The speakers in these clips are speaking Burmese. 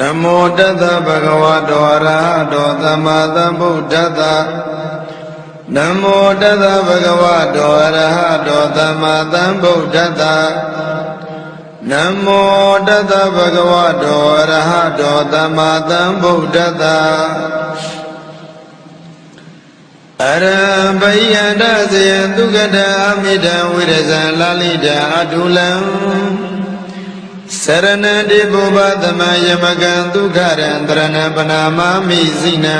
နမောတတ္တဗဂဝတောအရဟတောသမ္မာသမ္ဗုဒ္ဓတ္တနမောတတ္တဗဂဝတောအရဟတောသမ္မာသမ္ဗုဒ္ဓတ္တနမောတတ္တဗဂဝတောအရဟတောသမ္မာသမ္ဗုဒ္ဓတ္တအရံပယန္တဇယံသူကတအမိတံဝိရဇံလာလိတံအတုလံ စရဏတိဘုဘသမယမကံဒုက္ခရံတရဏပနာမမိစိနံ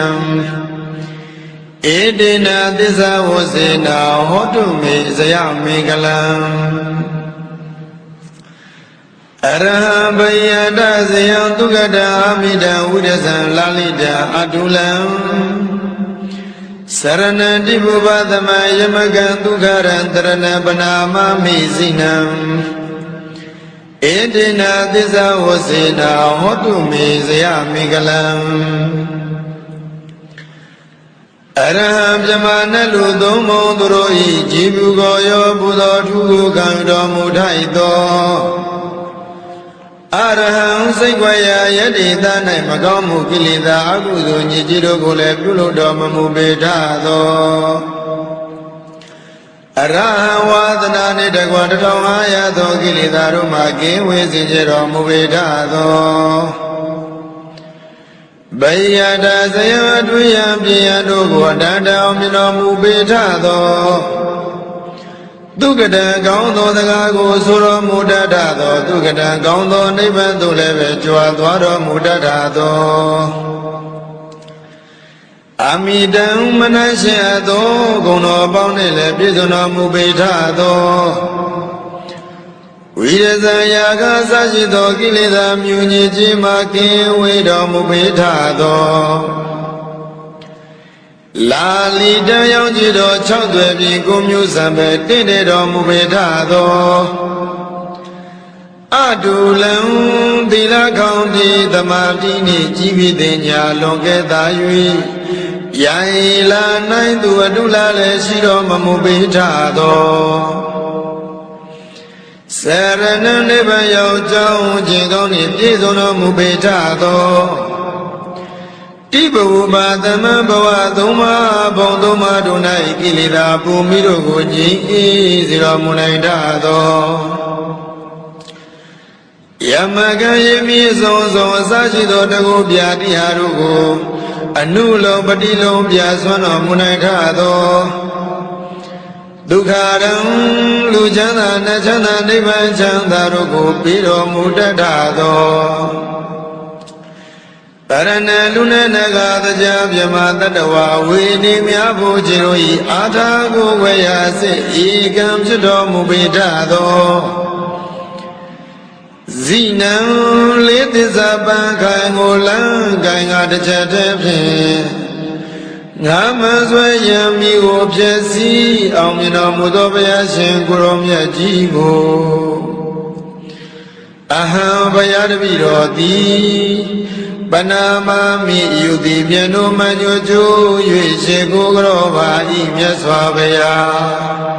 ဧတေနသစ္စာဝစေနာဟောတုမေဇယမေကလံအရဟံဘယတဇယံဒုက္ခတအာမိတံဝိရဇံလာလိတံအတုလံစရဏတိဘုဘသမယမကံဒုက္ခရံတရဏပနာမမိစိနံ ဧတေနသစ္စာဝစေနာဟောတုမေဇယမေကလံအရဟံမြမနလူသုံးမုံသူတို့ဤကြည်ဘူးကိုရောဘုသောထုကိုခံယူတော်မူထိုက်သောအရဟံစိတ်ွယ်ရာယတိသ၌မကောင်းမှုကိလေသာအကုသိုလ်ညစ်ကြေးတို့ကိုလည်းပြုလုပ်တော်မမူပေထသော အရဟံဝါဒနာနှင့်တကွာ1500သောကိလေသာတို့မှကင်းဝေးစေကြတော်မူပေထသောဗယတဇယဝတုယံပြယတို့ကိုတန်တောင်မြတော်မူပေထသောသူကတံကောင်းသောစကားကိုဆိုတော်မူတတ်သောသူကတံကောင်းသောနိဗ္ဗာန်သို့လည်းပဲကြွားသွားတော်မူတတ်သော အမိတံမနရှင်အသောဂုဏတော်ပေါင်းနှင့်လည်းပြည့်စုံတော်မူပေထသောဝိရဇံယာကစရှိသောကိလေသာမြူညစ်ခြင်းမှကင်းဝေးတော်မူပေထသောလာလီတံရောက်ကြည်တော်၆သွယ်ပြင်ကိုမျိုးစံပဲတင့်တယ်တော်မူပေထသော အတူလံသီလကောင်းတိသမာတိနှင့်ကြီးပြီးတဲ့ညာလွန်ကဲသာ၍ယံလာနိုင်သူအတုလာလည်းရှိတော်မမူပေထသောဆရဏနိဗ္ဗာန်ရောက်ကြောင်းခြင်းကောင်းနှင့်ပြည့်စုံတော်မူပေထသောတိဘဝပါသမံဘဝသုံးပါးဘုံသုံးပါးတို့၌ကိလေသာပူမိတို့ကိုငြိမ်းအေးစေတော်မူနိုင်တတ်သော ယမကံယမိဆုံးဆုံးအစရှိသောတကုပြာတိဟာတို့ကိုအနုလုံးပတိလုံးပြဆွမ်းတော်မူနိုင်ထသောဒုက္ခရံလူချမ်းသာနတ်ချမ်းသာနိဗ္ဗာန်ချမ်းသာတို့ကိုပြီးတော်မူတတ်သောတရဏလူနဲ့နဂါတကြမြမတတဝဝေနေမြဖို့ခြေတို့ဤအာထာကိုဝေယစိဧကံဖြစ်တော်မူပေတတ်သော ဇိနံလေးသစ္စာပံခိုင်ကိုလန်းခိုင်ကတစ်ချက်တည်းဖြင့်ငါမဆွဲရံမိကိုဖြစ်စီအောင်မြင်တော်မူသောဘုရားရှင်ကိုရောမြတ်ကြီးကိုအဟံဘုရားတပည့်တော်သည်ပနာမမိယူသည်မြတ်တို့မှကြိုးကျိုး၍ရှေကိုကြောပါဤမြတ်စွာဘုရား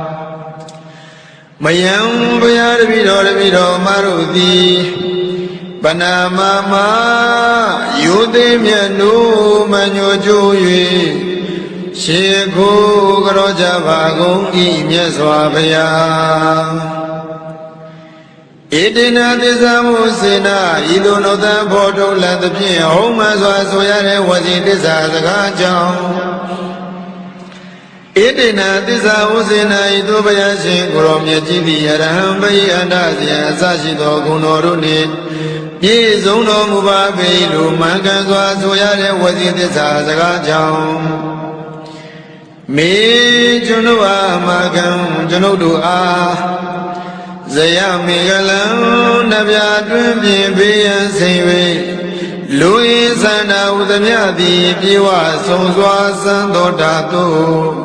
မယံဘုရားတပည့်တော်တပည့်တော်မတို့သည်ပနာမမယုသိမြတ်တို့မညိုကြိုး၍ရှေခိုးကြောကြပါကုန်ဤမြတ်စွာဘုရားဣတိနာသစ္စာမုစေနာဤသို့နောသဖို့ထုတ်လက်သဖြင့်ဟုံးမှစွာဆိုရတဲ့ဝစီသစ္စာစကားကြောင့် ဣတိနာသစ္စာဝစေနာဤသို့ဘုရားရှင်ကိုရောမြတ်ကြီးသည်အရဟံဘိအန္တဇယအစရှိသောဂုဏ်တော်တို့နှင့်ပြည့်စုံတော်မူပါပေလိုမှန်ကန်စွာဆိုရတဲ့ဝစီသစ္စာစကားကြောင့်မေကျွန်ုပ်အားမကံကျွန်ုပ်တို့အားဇယမေကလံနဗျာတွင်ပြင်ဘေးရန်စိန်၍လူရင်းသန္တာဥသမြသည်ပြေဝဆုံစွာစံတော်တာသို့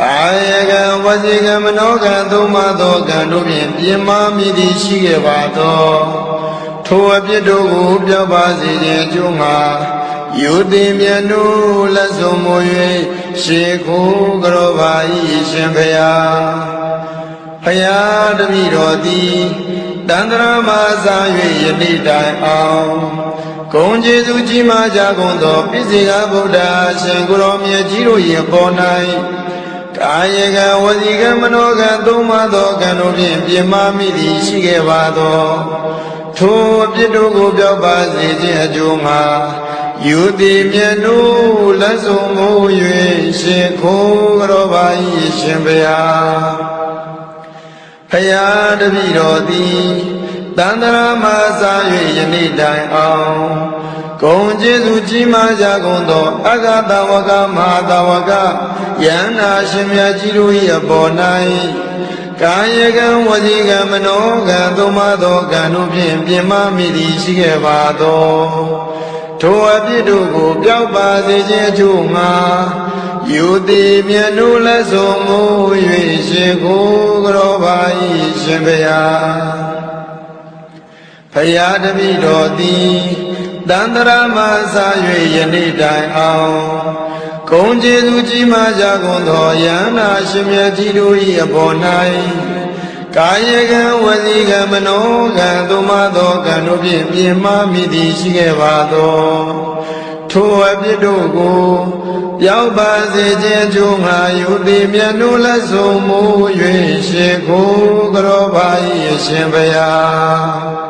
ကာယကံဝစီကံမနောကံသုံးပါးသောကံတို့ဖြင့်ပြင်မာမိသည်ရှိခဲ့ပါသောထိုအပြစ်တို့ကိုပြောပါစေခြင်းအကျိုးမှာယူသည်မြတ်တို့လက်ဆုံးမူ၍ရှေခိုးကြောပါ၏ရှင်ဘုရားဖယားတပည့်တော်သည်တန္တရာမသာ၍ယနေ့တိုင်အောင်ဂုံကျေးဇူးကြီးမားကြကုန်သောပိစိကဗုဒ္ဓရှင်ကိုရောမြတ်ကြီးတို့၏ပေါ်၌ ကာယကံဝစီကံမနောကံသုံးပါးသောကံတို့ဖြင့်ပြင်မာမိသည်ရှိခဲ့ပါသောထိုအပြစ်တို့ကိုပြောပါစေခြင်းအကျိုးမှာယူသည်မြတ်တို့လက်ဆုံးမူ၍ရှင်ခိုးကြောပါ၏ရှင်ဘုရားဖယားတပည့်တော်သည်တန္တရာမသာ၍ယနေ့တိုင်အောင် ဂုံကျေးဇူးကြီးမားကြကုန်သောအဂတဝကမဟာတဝကယန္နာရှင်မြတ်ကြီးတို့၏အပေါ်၌ကာယကံဝစီကံမနောကံသုံးပါးသောကံတို့ဖြင့်ပြင်မမိသည်ရှိခဲ့ပါသောထိုအပြစ်တို့ကိုပျောက်ပါစေခြင်းအကျိုးငှာယူသည်မြတ်တို့လက်ဆုံးမူ၍ရှင်ကိုကြောပါ၏ရှင်ဘုရားဖယားတပည့်တော်သည် တန္တရာမသာ၍ယနေ့တိုင်အောင်ဂုံကျေးဇူးကြီးမားကြကုန်သောယန္နာရှင်မြတ်ကြီးတို့၏အပေါ်၌ကာယကံဝစီကံမနောကံသို့မသောကံတို့ဖြင့်ပြင်မမိသည်ရှိခဲ့ပါသောထိုအပြစ်တို့ကိုပြောက်ပါစေခြင်းကျိုးငါယုတိမြတ်နုလက်ဆုံးမူ၍ရှေကိုကြောပါ၏ရှင်ဘုရား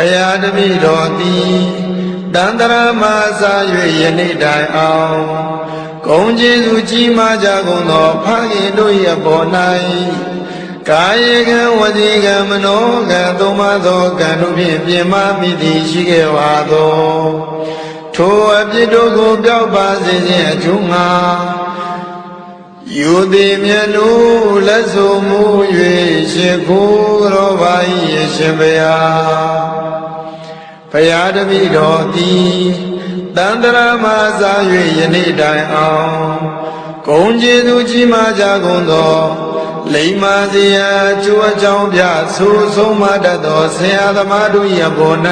ဖယားတပည့်တော်သည်တန္တရာမသာ၍ယနေ့တိုင်အောင်ဂုံကျေးဇူးကြီးမားကြကုန်သောဖခင်တို့၏အပေါ်၌ကာယကံဝစီကံမနောကံသုံးပါးသောကံတို့ဖြင့်ပြင်မမိသည်ရှိခဲ့ပါသောထိုအပြစ်တို့ကိုပြောက်ပါစေခြင်းအကျိုးငှာယူသည်မြတ်တို့လက်ဆုံးမူ၍ရှိခိုးကြောပါ၏ရှင်ဘုရား ဘုရားတပည့်တော်သည်တန္တရာမသာ၍ယနေ့တိုင်အောင်ဂုံကျေးဇူးကြီးမားကြကုန်သောလိမ္မာစရာကျိုးအကြောင်းပြဆိုဆုံးမတတ်သောဆရာသမားတို့၏ဘော၌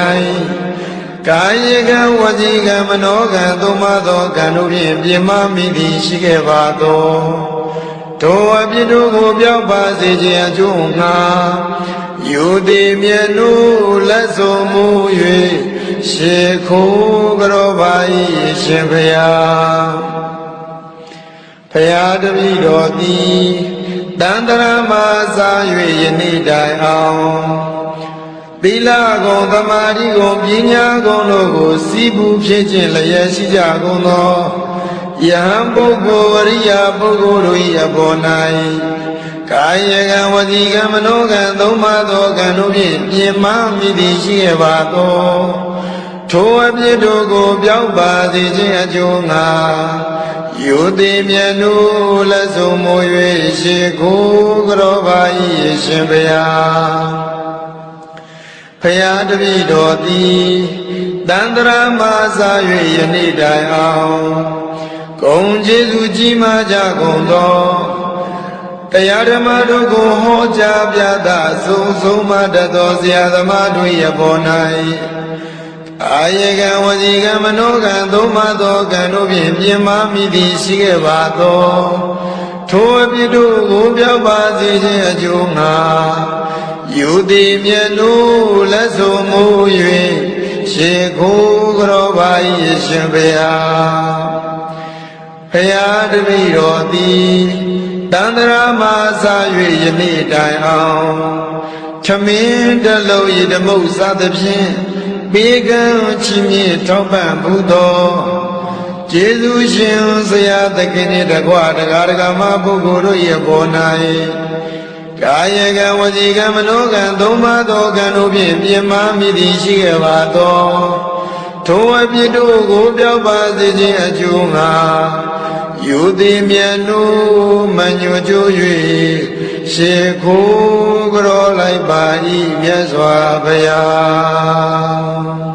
ကာယကံဝစီကံမနောကံသုံးပါးသောကံတို့ဖြင့်ပြင်မမိသည်ရှိခဲ့ပါသောထိုအပြစ်တို့ကိုပြောက်ပါစေခြင်းအကျိုးငှာ ယူသည်မြတ်နုလက်ဆုံးမူ၍ရှေခိုးကြောပါ၏ရှင်ဘုရားဖယားတပည့်တော်သည်တန္တရာမသာ၍ယနေ့တိုင်အောင်သီလဂုံသမာဓိဂုံပညာဂုံတို့ကိုစီးပူဖြစ်ခြင်းလျက်ရှိကြကုန်သောယဟန်ပုဂ္ဂိုလ်အရိယာပုဂ္ဂိုလ်တို့၏အပေါ်၌ ကာယကံဝစီကံမနောကံသုံးပါးသောကံတို့ဖြင့်ပြင်မမိသည်ရှိခဲ့ပါသောထိုအပြစ်တို့ကိုပြောက်ပါစေခြင်းအကျိုးငှာယူသည်မြတ်နုလက်ဆုံးမူ၍ရှိခိုးကြောပါ၏ရှင်ဘုရားဖယားတပည့်တော်သည်တန္တရာမသာ၍ယနေ့တိုင်အောင်ဂုံကျေးဇူးကြီးမားကြကုန်သော တရားဓမ္မတို့ကိုဟောကြားပြတာဆုံးဆုံးမတတ်သောဆရာသမားတို့ရဲ့ပေါ်၌အာယေကံဝစီကံမနောကံသုံးပါးသောကံတို့ဖြင့်ပြင်မမိသည်ရှိခဲ့ပါသောထိုအပြစ်တို့ကိုပြောက်ပါစေခြင်းအကျိုးငှာယူသည်မြတ်တို့လက်ဆုံးမူ၍ရှေခိုးကြောပါ၏ရှင်ဘုရား ဖယားတပည့်တော်သည်တန္တရာမသာ၍ယနေ့တိုင်အောင်ထထမင်းတစ်လုံးဤဓမုတ်စားသဖြင့်ပေကံချီးမြှင့်ထောက်ပံ့ဘုသောကျေးဇူးရှင်ဆရာသခင်နှင့်တကွာတရားဒဂမပုဂ္ဂိုလ်တို့ရဲ့ပေါ်၌ကာယကံဝစီကံမနောကံသုံးပါးသောကံတို့ဖြင့်ပြင်မာမိသည်ရှိခဲ့ပါသော ထိုအပြစ်တို့ကိုပြောက်ပါစေခြင်းအကျိုးငှာယူသည်မြတ်နုမညွကြိုး၍ရှေခိုးကြောလိုက်ပါ၏မြတ်စွာဘုရား